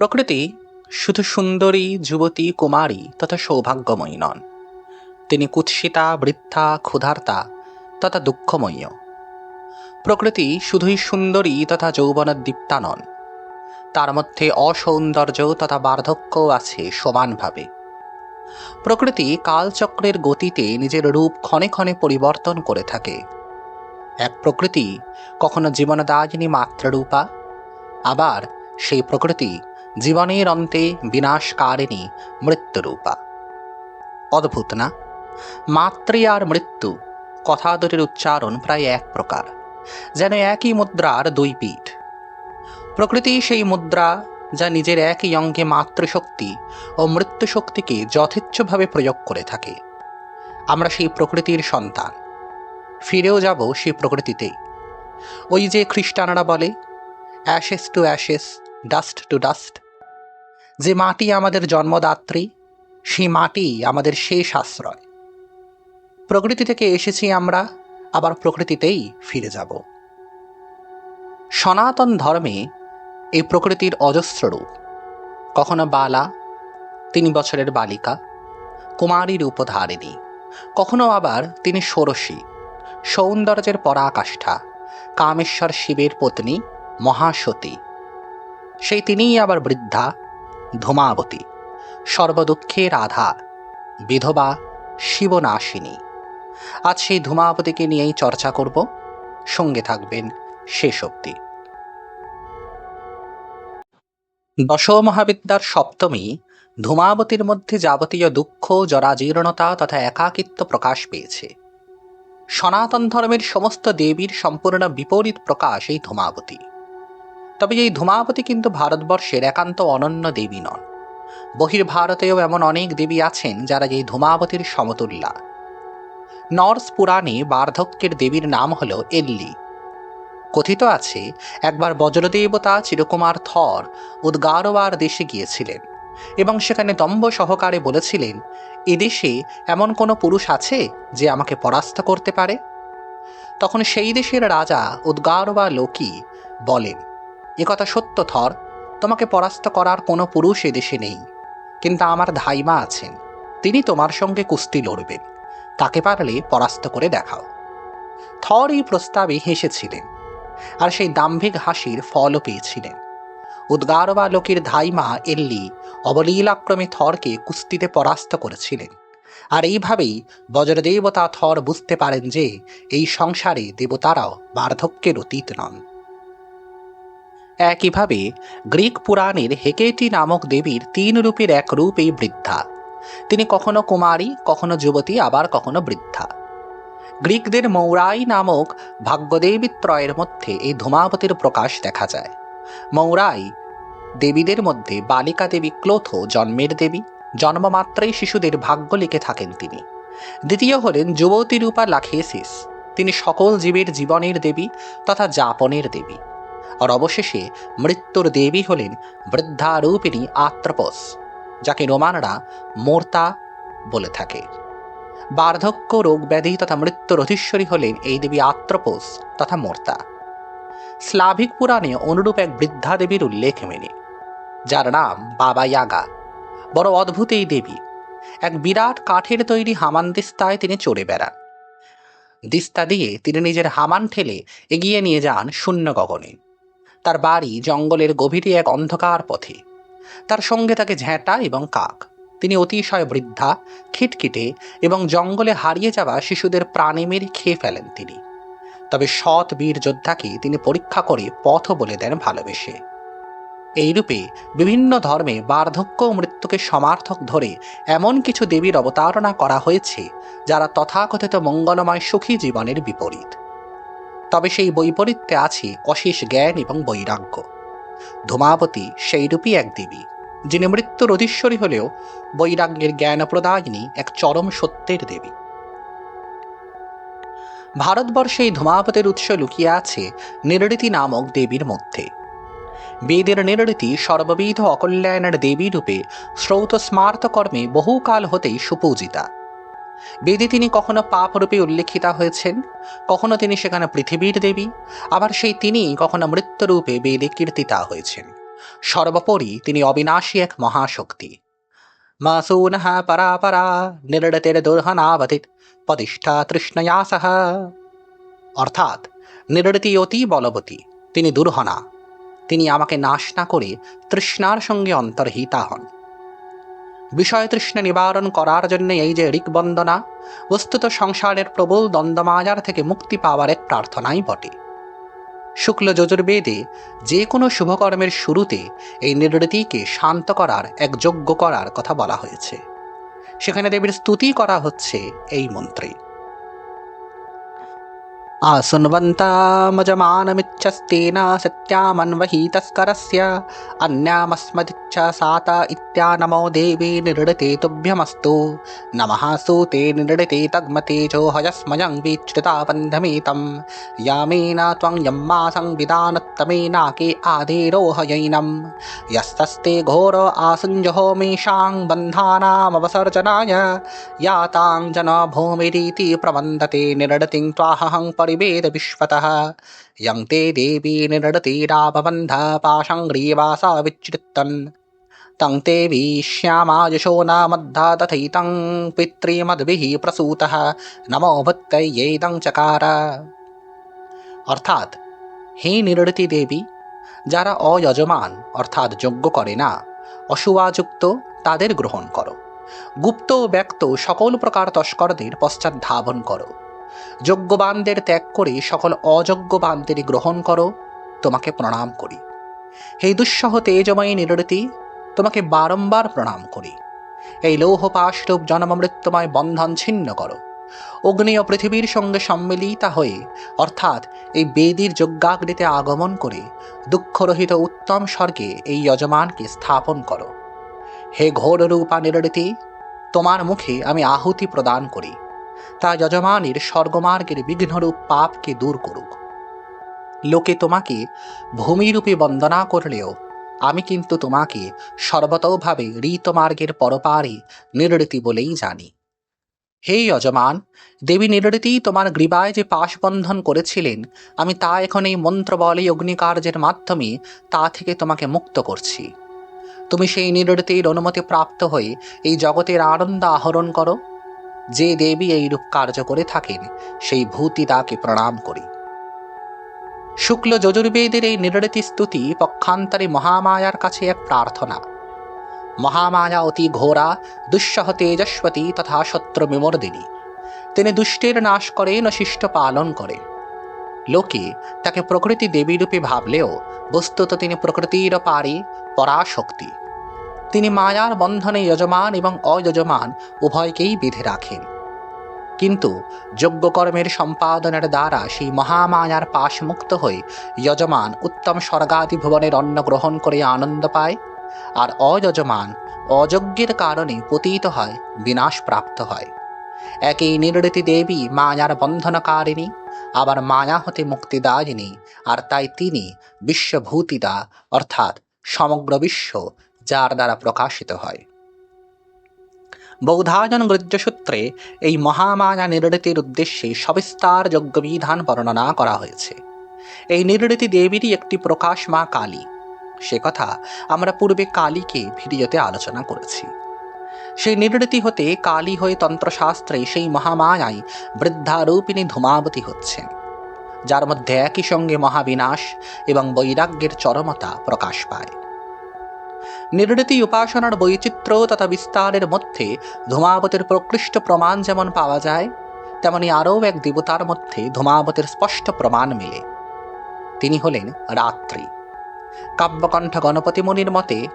প্রকৃতি শুধু সুন্দরী, যুবতী, কুমারী তথা সৌভাগ্যময়ী নন। তিনি কুৎসিতা, বৃদ্ধা, ক্ষুধার্তা তথা দুঃখময়ী প্রকৃতি শুধুই সুন্দরী তথা যৌবনোদ্দীপ্তা নন। তার মধ্যে অসৌন্দর্য তথা বার্ধক্যও আছে সমানভাবে। প্রকৃতি কালচক্রের গতিতে নিজের রূপ ক্ষণে ক্ষণে পরিবর্তন করে থাকে। এক প্রকৃতি কখনো জীবনদায়িনী মাতৃরূপা আবার সেই প্রকৃতি জীবনের অন্তে বিনাশকারিণী মৃত্যুরূপা। অদ্ভুত না? মাতৃ আর মৃত্যু কথা দুটির উচ্চারণ প্রায় এক প্রকার, যেন একই মুদ্রার দুই পিঠ। প্রকৃতি সেই মুদ্রা যা নিজের একই অঙ্গে মাতৃশক্তি ও মৃত্যু শক্তিকে যথেচ্ছভাবে প্রয়োগ করে থাকে। আমরা সেই প্রকৃতির সন্তান। ফিরেও যাব সেই প্রকৃতিতেই। ওই যে খ্রিস্টানরা বলে ashes to ashes dust to dust যে মাটি আমাদের জন্মদাত্রী, সেই মাটি আমাদের শেষ আশ্রয়। প্রকৃতি থেকে এসেছি আমরা, আবার প্রকৃতিতেই ফিরে যাব। সনাতন ধর্মে এই প্রকৃতির অজস্র রূপ। কখনো বালা, তিন বছরের বালিকা, কুমারী রূপধারিণী। কখনো আবার তিনি ষোড়শী, সৌন্দর্যের পরাকাষ্ঠা, কামেশ্বর শিবের পত্নী মহাসতী। সেই তিনিই আবার বৃদ্ধা, ধূমাবতী সর্বদুঃখের আধার বিধবা, শিবনাশিনী। আজ সেই ধূমাবতীকে নিয়েই চর্চা করব, সঙ্গে থাকবেন শেষ অব্দি দশ মহাবিদ্যার সপ্তমী, ধূমাবতীর মধ্যে যাবতীয় দুঃখ, জরাজীর্ণতা তথা একাকিত্ব প্রকাশ পেয়েছে। সনাতন ধর্মের সমস্ত দেবীর সম্পূর্ণ বিপরীত প্রকাশ এই ধূমাবতী। তবে এই ধূমাবতী কিন্তু ভারতবর্ষের একান্ত অনন্য দেবী নন। বহির্ভারতেও এমন অনেক দেবী আছেন যারা এই ধূমাবতীর সমতুল্যা। নর্স পুরাণে বার্ধক্যের দেবীর নাম হল এল্লি। কথিত আছে, একবার বজ্রদেবতা চিরকুমার থর উদ্গারওয়ার দেশে গিয়েছিলেন এবং সেখানে দম্ভ সহকারে বলেছিলেন এদেশে এমন কোনো পুরুষ আছে যে আমাকে পরাস্ত করতে পারে? তখন সেই দেশের রাজা উদ্গারওয়া লোকি বলেন একথা সত্য, থর। তোমাকে পরাস্ত করার কোনো পুরুষ এদেশে নেই। কিন্তু আমার ধাইমা আছেন। তিনি তোমার সঙ্গে কুস্তি লড়বেন। তাকে পারলে পরাস্ত করে দেখাও। থর এই প্রস্তাবে হেসেছিলেন। আর সেই দাম্ভিক হাসির ফলও পেয়েছিলেন। উদ্গারবা লোকের ধাইমা এল্লি অবলীলাক্রমে থরকে কুস্তিতে পরাস্ত করেছিলেন। আর এইভাবেই বজ্রদেবতা থর বুঝতে পারেন যে, এই সংসারে দেবতারাও বার্ধক্যের অতীত নন। একইভাবে গ্রিক পুরাণের হেকেটি নামক দেবীর তিন রূপের এক রূপ এই বৃদ্ধা। তিনি কখনো কুমারী, কখনো যুবতী, আবার কখনো বৃদ্ধা। গ্রিকদের মৌরাই নামক ভাগ্যদেবী ত্রয়ের মধ্যে এই ধূমাবতীর প্রকাশ দেখা যায়। মৌরাই দেবীদের মধ্যে বালিকা দেবী ক্লোথ, জন্মের দেবী, জন্মমাত্রেই শিশুদের ভাগ্য লিখে থাকেন তিনি। দ্বিতীয় হলেন যুবতী রূপা লাখেসিস। তিনি সকল জীবের জীবনের দেবী তথা যাপনের দেবী। আর অবশেষে মৃত্যুর দেবী হলেন বৃদ্ধারূপিণী আত্রপস, যাকে রোমানরা মোর্তা বলে থাকে। বার্ধক্য রোগ ব্যাধি তথা মৃত্যুর অধীশ্বরী হলেন এই দেবী আত্রপোস তথা মোর্তা। স্লাভিক পুরাণে অনুরূপ এক বৃদ্ধা দেবীর উল্লেখ মেনে, যার নাম বাবা ইয়াগা বড় অদ্ভুত এই দেবী। এক বিরাট কাঠের তৈরি হামান দিস্তায় তিনি চড়ে বেড়ান। দিস্তা দিয়ে তিনি নিজের হামান ঠেলে এগিয়ে নিয়ে যান শূন্য গগনে তার বাড়ি জঙ্গলের গভীরে এক অন্ধকার পথে। তার সঙ্গে থাকে ঝ্যাঁটা এবং কাক। তিনি অতিশয় বৃদ্ধা, খিটখিটে এবং জঙ্গলে হারিয়ে যাওয়া শিশুদের প্রাণে মেরে খেয়ে ফেলেন তিনি। তবে সৎ বীর যোদ্ধাকে তিনি পরীক্ষা করে পথ বলে দেন ভালোবেসে। এইরূপে বিভিন্ন ধর্মে বার্ধক্য মৃত্যুকে সমার্থক ধরে এমন কিছু দেবীর অবতারণা করা হয়েছে, যারা তথাকথিত মঙ্গলময় সুখী জীবনের বিপরীত। তবে সেই বৈপরীত্যে আছে অশেষ জ্ঞান এবং বৈরাগ্য। ধূমাবতী সেইরূপী এক দেবী, যিনি মৃত্যুর অধীশ্বরী হলেও বৈরাগ্যের জ্ঞান প্রদায়িনী এক চরম সত্যের দেবী। ভারতবর্ষে এই ধূমাবতের উৎস লুকিয়ে আছে নিরৃতি নামক দেবীর মধ্যে। বেদের নিরৃতি সর্ববিধ অকল্যাণের দেবী রূপে শ্রৌত স্মার্ত কর্মে বহুকাল হতেই সুপূজিতা। বেদে তিনি কখনো পাপরূপে উল্লেখিতা হয়েছেন, কখনো তিনি সেখানে পৃথিবীর দেবী, আবার সেই তিনি কখনো মৃত্যুরূপে বেদে কীর্তিতা হয়েছেন। সর্বোপরি তিনি অবিনাশী এক মহাশক্তি। মাসূনः পরাপরা নির্ডতের দুর্হনাবধিত পদিষ্ঠা তৃষ্ণয়া অর্থাৎ নির্ডতি অতি বলবতী, তিনি দুর্হনা তিনি আমাকে নাশ না করে তৃষ্ণার সঙ্গে অন্তর্হিতা হন। বিষয় তৃষ্ণা নিবারণ করার জন্য এই যে ঋকবন্দনা বস্তুত সংসারের প্রবল দ্বন্দ্বমাজার থেকে মুক্তি পাওয়ার এক প্রার্থনাই বটে। শুক্ল যজুর্বেদে যে কোনো শুভকর্মের শুরুতে এই নির্বৃতিকে শান্ত করার, এক যোগ্য করার কথা বলা হয়েছে। সেখানে দেবীর স্তুতি করা হচ্ছে এই মন্ত্রে। आसुन्वन्तामजमानमिच्छस्तेन सत्यामन्वही तस्करस्य अन्यामस्मदिच्छा साता इत्यानमो देवी निरृते तुभ्यमस्तु। नमः सूते निरृते तग्मतेजो हयस्मयं वीक्षिता बन्धमेतं यामेन त्वं यम्मा संविधानत्तमेनाके आधेरोहयैनं यस्तस्ते घोर आसुञ्जहोमेषां बन्धानामवसर्जनाय। यातां जनभूमिरीति प्रवन्दते निरडतिं त्वाहं परिवेद विश्वतः यं ते देवी निरडतीरापबन्ध पाशङ्ग्रीवासा विच्युत्तन् तं ते विश्यामायशो नामद्धा तथैतं পিতৃমদ্বিহি প্রসূতः নমো ভূত্যৈদং চকার অর্থাৎ হে নিরড়তি দেবী যারা অযজমান অর্থাৎ যজ্ঞ করে না অসুয়াযুক্ত তাদের গ্রহণ করো গুপ্ত ও ব্যক্ত সকল প্রকার তস্করদের পশ্চাৎ ধাবন করো যজ্ঞবানদের ত্যাগ করে সকল অযজ্ঞবানদের গ্রহণ করো, তোমাকে প্রণাম করি। হে দুঃসহ তেজময়ী নিরতি তোমাকে বারংবার প্রণাম করি। এই লৌহপাশরূপ জন্মমৃত্যুময় বন্ধন ছিন্ন করো। অগ্নি ও পৃথিবীর সঙ্গে সম্মিলিতা হয়ে, অর্থাৎ এই বেদির যজ্ঞাগ্নিতে আগমন করে, দুঃখরহিত উত্তম স্বর্গে এই যজমানকে স্থাপন করো। হে ঘোর রূপা নিরতি তোমার মুখে আমি আহুতি প্রদান করি। তা যজমানের স্বর্গমার্গের বিঘ্নরূপ পাপকে দূর করুক। লোকে তোমাকে ভূমিরূপে বন্দনা করলেও আমি কিন্তু তোমাকে সর্বতভাবে ঋতমার্গের পরপারে নিরৃতি বলেই জানি। হে যজমান দেবী নিরৃতি তোমার গ্রীবায় যে পাশবন্ধন করেছিলেন, আমি তা এখন এই মন্ত্র বলে অগ্নিকার্যের মাধ্যমে তা থেকে তোমাকে মুক্ত করছি। তুমি সেই নিরৃতির অনুমতি প্রাপ্ত হয়ে এই জগতের আনন্দ আহরণ করো। যে দেবী এই রূপ কার্য করে থাকেন, সেই ভূতি তাকে প্রণাম করি। শুক্ল যজুর্বেদের এই নিরৃতি স্তুতি পক্ষান্তরে মহামায়ার কাছে এক প্রার্থনা। মহামায়া অতি ঘোরা, দুঃসহ তেজস্বতী তথা শত্রু বিমর্দিনী তিনি দুষ্টের নাশ করেন শিষ্ট পালন করে লোকে তাকে প্রকৃতি দেবী রূপে ভাবলেও, বস্তুত তিনি প্রকৃতির পারে পরাশক্তি। তিনি মায়ার বন্ধনে যজমান এবং অযজমান, উভয়কেই বেঁধে রাখেন। কিন্তু যজ্ঞকর্মের সম্পাদনের দ্বারা সেই মহামায়ার পাশ মুক্ত হয়ে যজমান উত্তম স্বর্গাদি ভুবনের অন্ন গ্রহণ করে আনন্দ পায় আর অযজমান অযজ্ঞের কারণে পতিত হয় বিনাশ প্রাপ্ত হয়। একই নিরৃতি দেবী মায়ার বন্ধনকারিণী, আবার মায়া হতে মুক্তিদায়িনী, আর তাই তিনি বিশ্বভূতিদা, অর্থাৎ সমগ্র বিশ্ব যার দ্বারা প্রকাশিত হয়। বৌধায়ন গৃহ্যসূত্রে এই মহামায়া নিরৃতির উদ্দেশ্যে সবিস্তার যজ্ঞবিধান বর্ণনা করা হয়েছে। এই নিরৃতি দেবীরই একটি প্রকাশ মা কালী। সে কথা আমরা পূর্বে কালীকে ভিডিওতে আলোচনা করেছি। সেই নিবৃত্তি হতে কালী হয়ে তন্ত্রশাস্ত্রে সেই মহামায়াই বৃদ্ধারূপিণী ধূমাবতী হচ্ছেন, যার মধ্যে একই সঙ্গে মহাবিনাশ এবং বৈরাগ্যের চরমতা প্রকাশ পায়। নির্ণীতি উপাসনার বৈচিত্র্য তথা বিস্তারের মধ্যে ধূমাবতের প্রকৃষ্ট প্রমাণ যেমন পাওয়া যায়, তেমনি আরও এক দেবতার মধ্যে ধূমাবতের স্পষ্ট প্রমাণ মেলে। তিনি হলেন রাত্রি। কাব্যকণ্ঠ গণপতি মুনির মতে,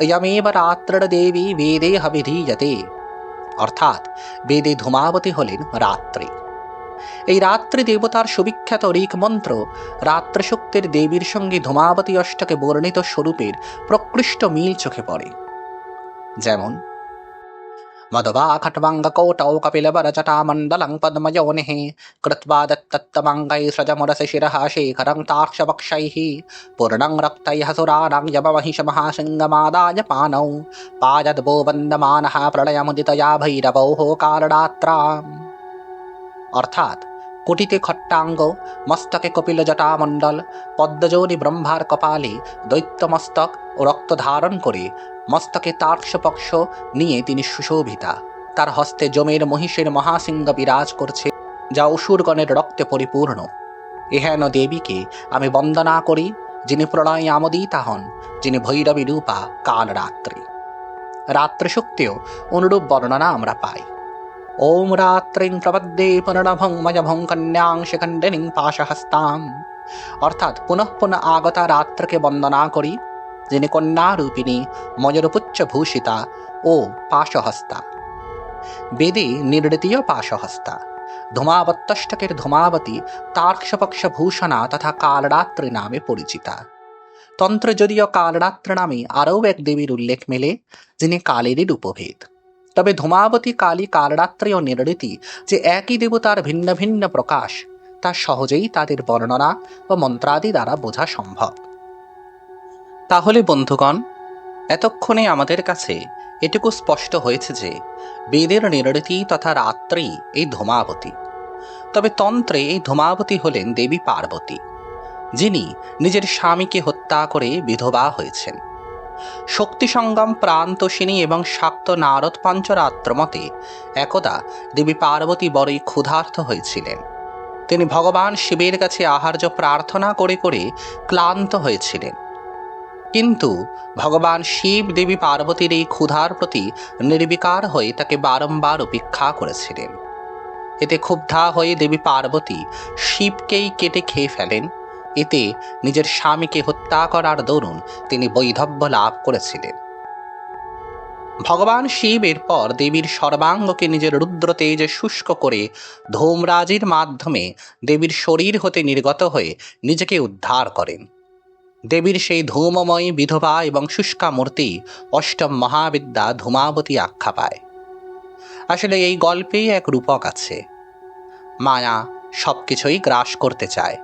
ইয়মেব রাত্রর দেবী বেদে হবিধীয়তে। অর্থাৎ বেদে ধূমাবতী হলেন রাত্রি। এই রাত্রি দেবতার সুবিখ্যাত ঋক মন্ত্র রাত্রশক্তির দেবীর সঙ্গে ধূমাবতী অষ্টকে বর্ণিত স্বরূপের প্রকৃষ্ট মিল চোখে পড়ে। যেমন মধবা খটমাঙ্গ কৌটৌ কপিল বরচটা মন্ডলং পদ্মযৌনিহ কৃত্বা দত্তমাঙ্গৈ সজমরস শিরহ শেখরং তাক্ষবক্ষৈ পূর্ণং রক্তৈহ সুরাণং অর্থাৎ কুটিতে খট্টাঙ্গ, মস্তকে কপিল জটামণ্ডল পদ্মজৌনি ব্রহ্মার কপালে দৈত্যমস্তক ও রক্ত ধারণ করে মস্তকে তার্ক্ষ নিয়ে তিনি সুশোভিতা। তার হস্তে জমের মহিষের মহাসিংহ বিরাজ করছে, যা অসুরগণের রক্তে পরিপূর্ণ। এহেন দেবীকে আমি বন্দনা করি, যিনি প্রণয় আমোদিতা হন, যিনি ভৈরবী রূপা কাল রাত্রি রাত্রি শক্তিও অনুরূপ বর্ণনা আমরা পাই। ওম রাত্রিং প্রবদ্ধে পুনরভং মজভং কন্যাং শিখণ্ডিনীং অর্থাৎ পুনঃ পুনঃ আগতা রাত্রকে বন্দনা করি যিনি কন্যারূপিণী মজরপুচ্ছ ভূষিতা ও পাশহস্তা বেদে নির্ণীতীয় পাশহস্তা ধূমাবত্যষ্টকের ধূমাবতী তার্ক্ষপক্ষ ভূষণা তথা কালরাত্রি নামে পরিচিতা তন্ত্র যদিও কালরাত্র নামে আরও এক দেবীর উল্লেখ মেলে যিনি কালেরই রূপভেদ তবে ধূমাবতী কালী কালরাত্রি ও নির্ণীতি যে একই দেবতার ভিন্ন ভিন্ন প্রকাশ, তা সহজেই তাদের বর্ণনা ও মন্ত্রাদি দ্বারা বোঝা সম্ভব। তাহলে বন্ধুগণ, এতক্ষণে আমাদের কাছে এটুকু স্পষ্ট হয়েছে যে বেদের নির্ণীতি তথা রাত্রি এই ধূমাবতী। তবে তন্ত্রে এই ধূমাবতী হলেন দেবী পার্বতী, যিনি নিজের স্বামীকে হত্যা করে বিধবা হয়েছেন। শক্তি সঙ্গম প্রান্তোষিনী এবং শাক্ত নারদ পঞ্চরাত্র মতে একদা দেবী পার্বতী বড়ই ক্ষুধার্ত হয়েছিলেন। তিনি ভগবান শিবের কাছে আহার্য প্রার্থনা করে করে ক্লান্ত হয়েছিলেন। কিন্তু ভগবান শিব দেবী পার্বতীর এই ক্ষুধার প্রতি নির্বিকার হয়ে তাকে বারংবার উপেক্ষা করেছিলেন। এতে ক্ষুব্ধা হয়ে দেবী পার্বতী শিবকেই কেটে খেয়ে ফেলেন এতে নিজের স্বামীকে হত্যা করার দরুন তিনি বৈধব্য লাভ করেছিলেন। ভগবান শিব এরপর দেবীর সর্বাঙ্গকে নিজের রুদ্র তেজে শুষ্ক করে ধূমরাজির মাধ্যমে দেবীর শরীর হতে নির্গত হয়ে নিজেকে উদ্ধার করেন। দেবীর সেই ধূমময়ী বিধবা এবং শুষ্কা মূর্তি অষ্টম মহাবিদ্যা ধূমাবতী আখ্যা পায়। আসলে এই গল্পেই এক রূপক আছে। মায়া সব কিছুই গ্রাস করতে চায়।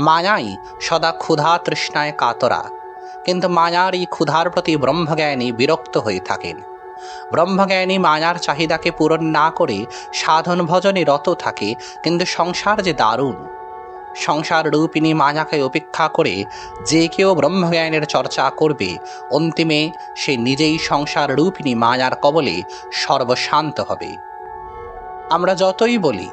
মায়াই সদা ক্ষুধা তৃষ্ণায় কাতরা। কিন্তু মায়ার এই ক্ষুধার প্রতি ব্রহ্মজ্ঞানী বিরক্ত হয়ে থাকেন। ব্রহ্মজ্ঞানী মায়ার চাহিদাকে পূরণ না করে সাধন ভজনে রত থাকে, কিন্তু সংসার যে দারুণ। সংসার রূপিণী মায়াকে উপেক্ষা করে যে কেউ ব্রহ্মজ্ঞানের চর্চা করবে, অন্তিমে সে নিজেই সংসার রূপিণী মায়ার কবলে সর্বশান্ত হবে। আমরা যতই বলি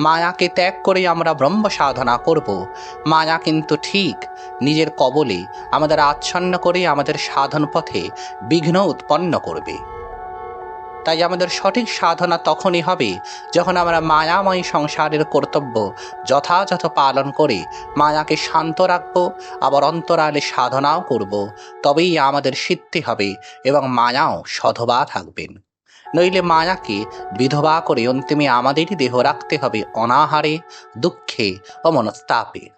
মায়াকে ত্যাগ করে আমরা ব্রহ্ম সাধনা করব। মায়া কিন্তু ঠিক নিজের কবলে আমাদের আচ্ছন্ন করে আমাদের সাধন পথে বিঘ্ন উৎপন্ন করবে। তাই আমাদের সঠিক সাধনা তখনই হবে যখন আমরা মায়াময় সংসারের কর্তব্য যথাযথ পালন করে মায়াকে শান্ত রাখব, আবার অন্তরালে সাধনাও করব। তবেই আমাদের সিদ্ধি হবে এবং মায়াও সধবা থাকবেন। নইলে মায়াকে বিধবা করে অন্তিমে আমাদেরই দেহ রাখতে হবে অনাহারে দুঃখে ও মনস্তাপে।